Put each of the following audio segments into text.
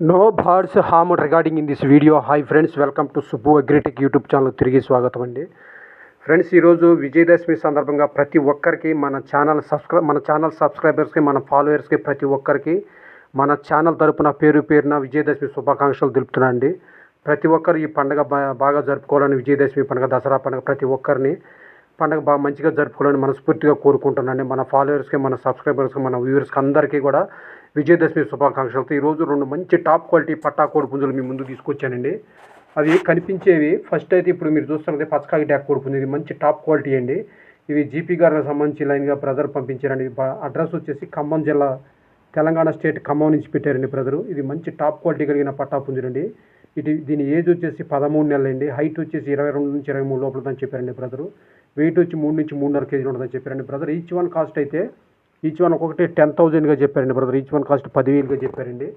No birds harm regarding in this video hi friends welcome to Subbu Agritech YouTube channel తిరిగి స్వాగతం అండి. Friends ఈరోజు విజయదశమి సందర్భంగా ప్రతి ఒక్కరికి మన ఛానల్ సబ్స్క్రై మన ఛానల్ సబ్స్క్రైబర్స్కి మన ఫాలోయర్స్కి ప్రతి ఒక్కరికి మన ఛానల్ తరపున పేరు పేరున విజయదశమి శుభాకాంక్షలు తెలుపుతున్నా అండి. ప్రతి ఒక్కరు ఈ పండుగ బాగా జరుపుకోవాలని విజయదశమి పండుగ దసరా పండుగ ప్రతి ఒక్కరిని పండుగ బాగా మంచిగా జరుపుకోవాలని మనస్ఫూర్తిగా కోరుకుంటున్నాను. మన ఫాలోవర్స్కి మన సబ్స్క్రైబర్స్కి మన వ్యూవర్స్కి అందరికీ కూడా విజయదశమి శుభాకాంక్షలతో ఈరోజు రెండు మంచి టాప్ క్వాలిటీ పట్టా కోడి పుంజులు మీ ముందు తీసుకొచ్చానండి. అవి కనిపించేవి ఫస్ట్ అయితే ఇప్పుడు మీరు చూస్తున్నది పచ్చకాకి డ్యాక్ కోడి పుంజు. ఇది మంచి టాప్ క్వాలిటీ అండి. ఇవి జీపీ గారికి సంబంధించి లైన్గా బ్రదర్ పంపించారండి. అడ్రస్ వచ్చేసి ఖమ్మం జిల్లా తెలంగాణ స్టేట్ ఖమ్మం నుంచి పెట్టారండి బ్రదరు ఇది మంచి టాప్ క్వాలిటీ కలిగిన పట్టా పుంజులండి. ఇది దీని ఏజ్ వచ్చేసి పదమూడు నెలలు అండి హైట్ వచ్చేసి ఇరవై రెండు నుంచి ఇరవై మూడు లోపల ఉందని చెప్పారండి బ్రదరు. వెయిట్ వచ్చి మూడు నుంచి మూడున్నర కేజీలు ఉంటుందని చెప్పారండి బ్రదర్. ఈచ్ వన్ కాస్ట్ అయితే ఈచ్ వన్ ఒక్కొక్కటి టెన్ థౌజండ్గా చెప్పారండి బ్రదర్. ఈచ్ వన్ కాస్ట్ పదివేలుగా చెప్పారండి.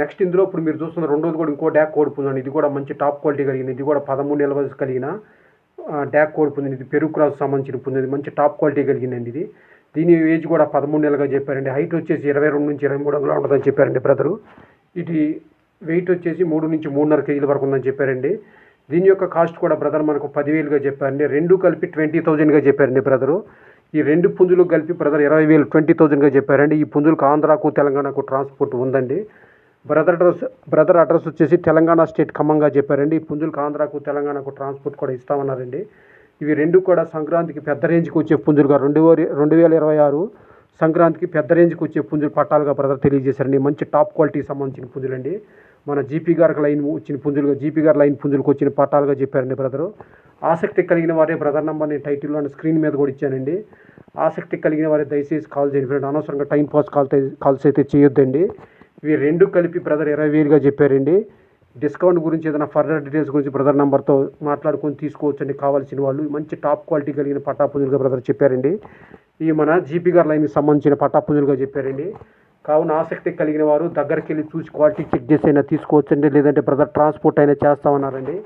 నెక్స్ట్ ఇందులో ఇప్పుడు మీరు చూస్తున్న రెండోది కూడా ఇంకో డ్యాక్ కోడిపుందండి ఇది కూడా మంచి టాప్ క్వాలిటీ కలిగింది ఇది కూడా పదమూడు నెలల వయసు కలిగిన డ్యాక్ కోడి ఇది పెరుగు క్రాస్ సంబంధించిన పొందింది. ఇది మంచి టాప్ క్వాలిటీ కలిగిందండి ఇది. దీని ఏజ్ కూడా పదమూడు నెలలుగా చెప్పారండి. హైట్ వచ్చేసి ఇరవై రెండు నుంచి ఇరవై మూడు అంగుళాలు ఉంటుందని చెప్పారండి బ్రదరు. ఇది వెయిట్ వచ్చేసి మూడు నుంచి మూడున్నర కేజీల వరకు ఉందని చెప్పారండి. దీని యొక్క కాస్ట్ కూడా బ్రదర్ మనకు పదివేలుగా చెప్పారండి. రెండు కలిపి ట్వంటీ థౌజండ్గా చెప్పారండి బ్రదరు. ఈ రెండు పుంజులు కలిపి బ్రదర్ ఇరవై వేలు ట్వంటీ థౌజండ్గా చెప్పారండి. ఈ పుంజులకు ఆంధ్రాకు తెలంగాణకు ట్రాన్స్పోర్ట్ ఉందండి. బ్రదర్ అడ్రస్ బ్రదర్ అడ్రస్ వచ్చేసి తెలంగాణ స్టేట్ ఖమ్మంగా చెప్పారండి. ఈ పుంజులకు ఆంధ్రాకు తెలంగాణకు ట్రాన్స్పోర్ట్ కూడా ఇస్తామన్నారండి. ఇవి రెండు కూడా సంక్రాంతికి పెద్ద రేంజ్కి వచ్చే పుంజులుగా రెండు రెండు వేల ఇరవై ఆరు సంక్రాంతికి పెద్ద రేంజ్కి వచ్చే పుంజులు పట్టాలుగా బ్రదర్ తెలియజేశారండి. మంచి టాప్ క్వాలిటీకి సంబంధించిన పుంజులండి. మన జీపీ గారికి లైన్ వచ్చిన పుంజులుగా జీపీ గారి లైన్ పుంజులకు వచ్చిన పట్టాలుగా చెప్పారండి బ్రదరు. ఆసక్తి కలిగిన వారే బ్రదర్ నెంబర్ నేను టైటిల్లో స్క్రీన్ మీద కూడా ఇచ్చానండి. ఆసక్తి కలిగిన వారే దయచేసి కాల్ చేయండి ఫ్రెండ్ అనవసరంగా టైం పాస్ కాల్ కాల్స్ అయితే చేయొద్దండి. ఇవి రెండు కలిపి బ్రదర్ ఇరవై వేలుగా చెప్పారండి. డిస్కౌంట్ గురించి ఏదైనా ఫర్దర్ డీటెయిల్స్ గురించి బ్రదర్ నెంబర్తో మాట్లాడుకొని తీసుకోవచ్చండి కావాల్సిన వాళ్ళు. మంచి టాప్ క్వాలిటీ కలిగిన పట్టా పుంజులుగా బ్రదర్ చెప్పారండి. ఈ మన జీపీ గారు లైన్కి సంబంధించిన పట్టాపుంజులుగా చెప్పారండి. కావున ఆసక్తి కలిగిన వారు దగ్గరికి వెళ్ళి చూసి క్వాలిటీ చెక్ చేసి అయినా తీసుకోవచ్చండి. లేదంటే బ్రదర్ ట్రాన్స్పోర్ట్ అయినా చేస్తామన్నారండి.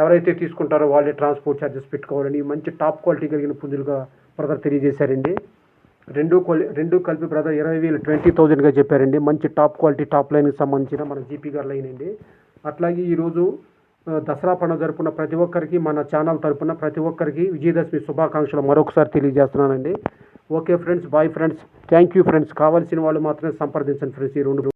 ఎవరైతే తీసుకుంటారో వాళ్ళే ట్రాన్స్పోర్ట్ ఛార్జెస్ పెట్టుకోవాలని మంచి టాప్ క్వాలిటీ కలిగిన పుంజులుగా బ్రదర్ తెలియజేశారండి. రెండు క్వాలి రెండు కలిపి బ్రదర్ ఇరవై వేలు ట్వంటీ థౌజండ్గా చెప్పారండి. మంచి టాప్ క్వాలిటీ టాప్ లైన్కి సంబంధించిన మన జీపీ గారు లైన్ అండి. అట్లాగే ఈరోజు దసరా పండుగ జరుపుకున్న ప్రతి ఒక్కరికి మన ఛానల్ తరపున ప్రతి ఒక్కరికి విజయదశమి శుభాకాంక్షలు మరొకసారి తెలియజేస్తున్నానండి. Okay friends bye friends. Thank you friends. కావాల్సిన వాళ్ళు మాత్రమే సంప్రదించండి ఫ్రెండ్స్ ఈ రెండు